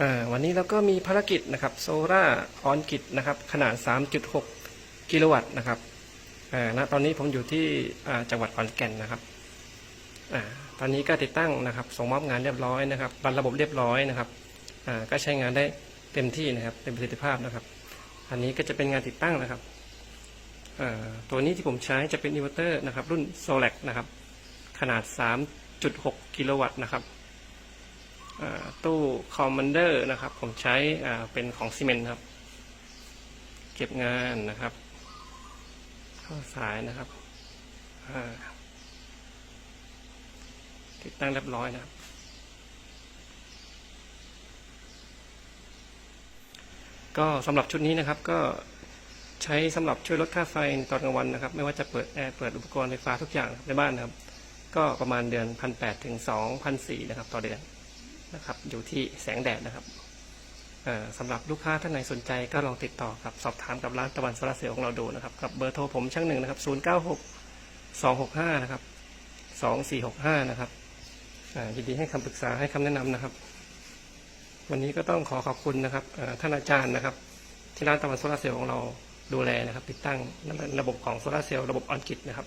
อ่าวันนี้เราก็มีภารกิจนะครับโซล่าออนกิจนะครับขนาด 3.6 กิโลวัตต์นะครับอ่าณตอนนี้ผมอยู่ที่จังหวัดขอนแก่นนะครับอตอนนี้ก็ติดตั้งนะครับส่งมอบงานเรียบร้อยนะครับรันระบบเรียบร้อยนะครับก็ใช้งานได้เต็มที่นะครับเต็มประสิทธิภาพนะครับ อันนี้ก็จะเป็นงานติดตั้งนะครับตัวนี้ที่ผมใช้จะเป็นอินเวอร์เตอร์นะครับรุ่น Solac นะครับขนาด 3.6 กิโลวัตต์นะครับ ตู้คอมมานเดอร์นะครับ ผมใช้เป็นของซีเมนต์ครับ เก็บงานนะครับ เข้าสายนะครับติดตั้งเรียบร้อยนะครับ ก็สำหรับชุดนี้นะครับก็ใช้สำหรับช่วยลดค่าไฟตอนกลางวันนะครับ ไม่ว่าจะเปิดแอร์เปิดอุปกรณ์ไฟฟ้าทุกอย่างในบ้านนะครับ ก็ประมาณเดือนพันแปดถึงสองพันสี่นะครับ ต่อเดือน นะครับ อยู่ที่แสงแดดนะครับสำหรับลูกค้าท่านไหนสนใจก็ลองติดต่อกับสอบถามกับร้านตะวันโซลาเซลล์ของเราดูนะครับ กับเบอร์โทรผมช่างหนึ่งนะครับ 0 9 6 2 6 5 นะครับ 2 4 6 5 นะครับยินดีให้คำปรึกษาให้คำแนะนำนะครับ วันนี้ก็ต้องขอขอบคุณนะครับท่านอาจารย์นะครับ ที่ร้านตะวันโซลาเซลล์ของเราดูแลนะครับ ติดตั้งระบบของโซลาเซลล์ระบบออนกิตนะครับ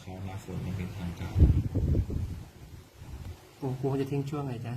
เขาหน้าฝนอย่างเป็นทางการกูกูจะทิ้งช่วงไหนจ๊ะ